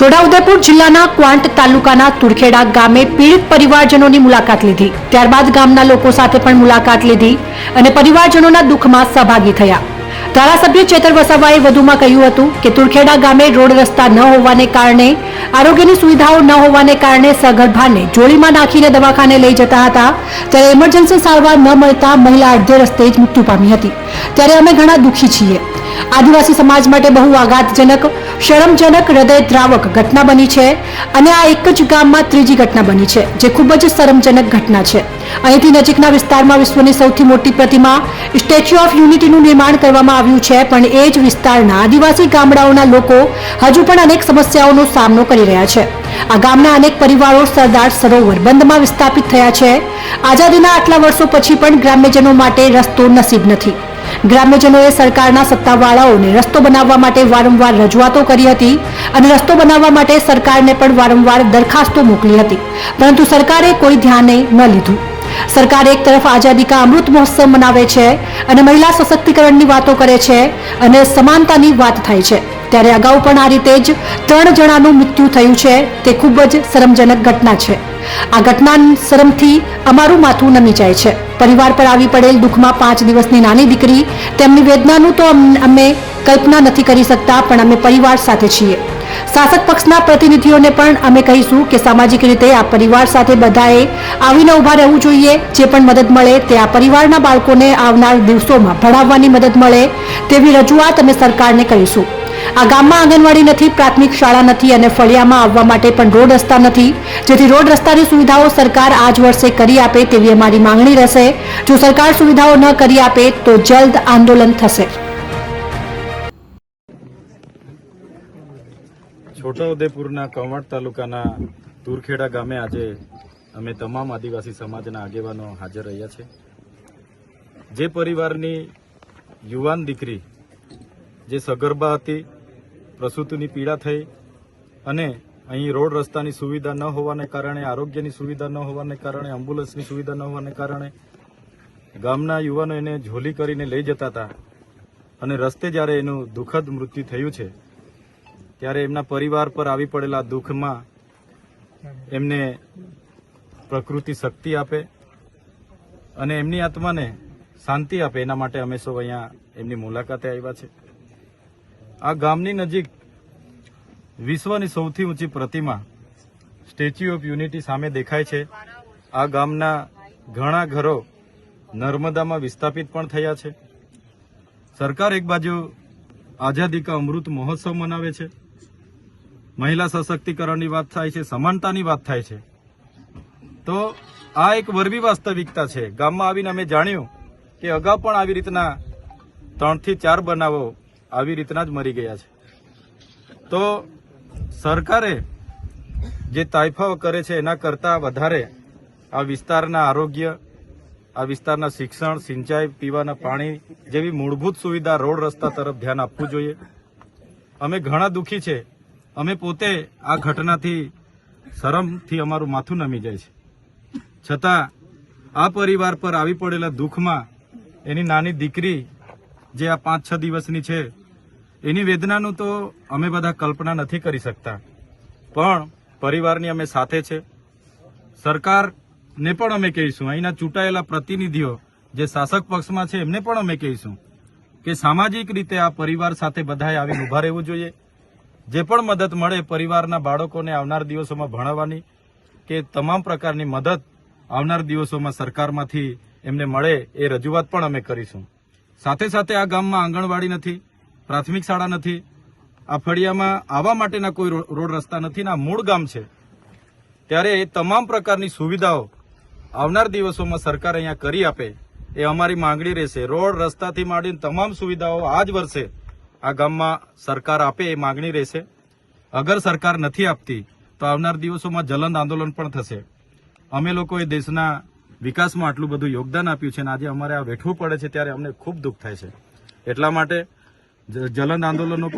છોટાઉદેપુર જિલ્લાના ક્વાંટ તાલુકાના તુરખેડા ગામે પીડિત પરિવારજનોની મુલાકાત લીધી. ત્યારબાદ ગામના લોકો સાથે પણ મુલાકાત લીધી અને પરિવારજનોના દુઃખમાં સહભાગી થયા. ધારાસભ્ય ચેતર વસાવાએ વધુમાં કહ્યું હતું કે તુરખેડા ગામે રોડ રસ્તા ન હોવાને કારણે, આરોગ્યની સુવિધાઓ ન હોવાને કારણે સગર્ભાને જોડીમાં નાખીને દવાખાને લઈ જતા હતા. ત્યારે ઇમરજન્સી સારવાર ન મળતા મહિલા અડધે રસ્તે જ મૃત્યુ પામી હતી. ત્યારે અમે ઘણા દુઃખી છીએ. આદિવાસી સમાજ માટે બહુ આઘાતજનક, શરમજનક, હૃદયદ્રાવક ઘટના બની છે અને આ એક જ ગામમાં ત્રીજી ઘટના બની છે, જે ખૂબ જ શરમજનક ઘટના છે. અહીંથી નજીકના વિસ્તારમાં વિશ્વની સૌથી મોટી પ્રતિમા સ્ટેચ્યુ ઓફ યુનિટીનું નિર્માણ કરવામાં આવ્યું છે, પણ એ જ વિસ્તારના આદિવાસી ગામડાઓના લોકો હજુ પણ અનેક સમસ્યાઓનો સામનો કરી રહ્યા છે. આ ગામના અનેક પરિવારો સરદાર સરોવર બંધમાં વિસ્થાપિત થયા છે. આઝાદીના આટલા વર્ષો પછી પણ ગ્રામ્યજનો માટે રસ્તો નસીબ નથી. ગ્રામ્યજનોએ સરકારના સત્તાવાળાઓને રસ્તો બનાવવા માટે વારંવાર રજૂઆતો કરી હતી અને રસ્તો બનાવવા માટે સરકારને પણ વારંવાર દરખાસ્તો મોકલી હતી. પરંતુ સરકારે કોઈ ધ્યાને ન લીધું. સરકાર એક તરફ આઝાદી કા અમૃત મહોત્સવ મનાવે છે અને મહિલા સશક્તિકરણની વાતો કરે છે અને સમાનતાની વાત થાય છે. ત્યારે અગાઉ પણ આ રીતે જ ત્રણ જણાનું મૃત્યુ થયું છે. તે ખૂબ જ શરમજનક ઘટના છે. આ ઘટના શરમથી અમારું માથું નમી જાય છે. પરિવાર પર આવી પડેલ દુઃખમાં પાંચ દિવસની નાની દીકરી, તેમની વેદનાનું તો અમે કલ્પના નથી કરી શકતા, પણ અમે પરિવાર સાથે છીએ. શાસક પક્ષના પ્રતિનિધિઓને પણ અમે કહીશું કે સામાજિક રીતે આ પરિવાર સાથે બધાએ આવીને ઊભા રહેવું જોઈએ. જે પણ મદદ મળે તે આ પરિવારના બાળકોને આવનાર દિવસોમાં ભણાવવાની મદદ મળે તેવી રજૂઆત અમે સરકારને કરીશું. આ ગામમાં આંગણવાડી નથી, પ્રાથમિક શાળા નથી અને ફળિયામાં આવવા માટે પણ રોડ રસ્તા નથી. જેથી રોડ રસ્તાની સુવિધાઓ સરકાર આ જ વર્ષે કરી આપે તેવી અમારી માંગણી રહેશે. જો સરકાર સુવિધાઓ ન કરી આપે તો જલ્દ આંદોલન થશે. છોટાઉદેપુરના કવાંટ તાલુકાના તુરખેડા ગામે આજે અમે તમામ આદિવાસી સમાજના આગેવાનો હાજર રહ્યા છે. જે પરિવારની યુવાન દીકરી જે સગર્ભા હતી પ્રસૂતિની પીડા થઈ અને અહીં રોડ રસ્તાની સુવિધા ન હોવાને કારણે, આરોગ્યની સુવિધા ન હોવાને કારણે એમ્બ્યુલન્સની સુવિધા ન હોવાને કારણે ગામના યુવાનો એને ઝોલી કરીને લઈ જતા હતા. અને રસ્તે જ્યારે એનું દુઃખદ મૃત્યુ થયું છે, ત્યારે એમના પરિવાર પર આવી પડેલા દુઃખમાં એમને પ્રકૃતિ શક્તિ આપે અને એમની આત્માને શાંતિ આપે. એના માટે અમે સૌ અહીંયા એમની મુલાકાતે આવ્યા છે. આ ગામની નજીક વિશ્વની સૌથી ઊંચી પ્રતિમા સ્ટેચ્યુ ઓફ યુનિટી સામે દેખાય છે. આ ગામના ઘણા ઘરો નર્મદામાં વિસ્થાપિત પણ થયા છે. સરકાર એક બાજુ આઝાદી કા અમૃત મહોત્સવ મનાવે છે. મહિલા સશક્તિકરણની વાત થાય છે, સમાનતાની વાત થાય છે. તો આ એક વરવી વાસ્તવિકતા છે. ગામમાં આવીને અમે જાણ્યું કે અગાઉ પણ આવી રીતના ત્રણથી ચાર બનાવો આવી રીતના જ મરી ગયા છે. તો સરકારે જે તાઇફાઓ કરે છે, એના કરતાં વધારે આ વિસ્તારના આરોગ્ય, આ વિસ્તારના શિક્ષણ, સિંચાઈ, પીવાના પાણી જેવી મૂળભૂત સુવિધા રોડ રસ્તા તરફ ધ્યાન આપવું જોઈએ. અમે ઘણા દુઃખી છે. અમે પોતે આ ઘટનાથી શરમથી અમારું માથું નમી જાય છે. છતાં આ પરિવાર પર આવી પડેલા દુઃખમાં એની નાની દીકરી જે આ પાંચ છ દિવસની છે એની વેદનાનું તો અમે બધા કલ્પના નથી કરી શકતા. પણ પરિવારની અમે સાથે છે. સરકારને પણ અમે કહીશું. અહીંના ચૂંટાયેલા પ્રતિનિધિઓ, જે શાસક પક્ષમાં છે, એમને પણ અમે કહીશું કે સામાજિક રીતે આ પરિવાર સાથે બધાએ આવીને ઊભા રહેવું જોઈએ. જે પણ મદદ મળે પરિવારના બાળકોને આવનાર દિવસોમાં ભણાવવાની, કે તમામ પ્રકારની મદદ આવનાર દિવસોમાં સરકારમાંથી એમને મળે એ રજૂઆત પણ અમે કરીશું. સાથે સાથે આ ગામમાં આંગણવાડી નથી. પ્રાથમિક શાળા નથી. આ ફળિયામાં આવવા માટેના કોઈ રોડ રસ્તા નથી ને આ મૂળ ગામ છે. ત્યારે એ તમામ પ્રકારની સુવિધાઓ આવનાર દિવસોમાં સરકાર અહીંયા કરી આપે એ અમારી માંગણી રહેશે. રોડ રસ્તાથી માંડીને તમામ સુવિધાઓ આ જ વર્ષે આ ગામમાં સરકાર આપે એ માંગણી રહેશે. અગર સરકાર નથી આપતી તો આવનાર દિવસોમાં જલંદ આંદોલન પણ થશે. અમે લોકોએ દેશના વિકાસમાં આટલું બધું યોગદાન આપ્યું છે અને આજે અમારે આ વેઠવું પડે છે ત્યારે અમને ખૂબ દુઃખ થાય છે. એટલા માટે જ- જલંદ આંદોલનો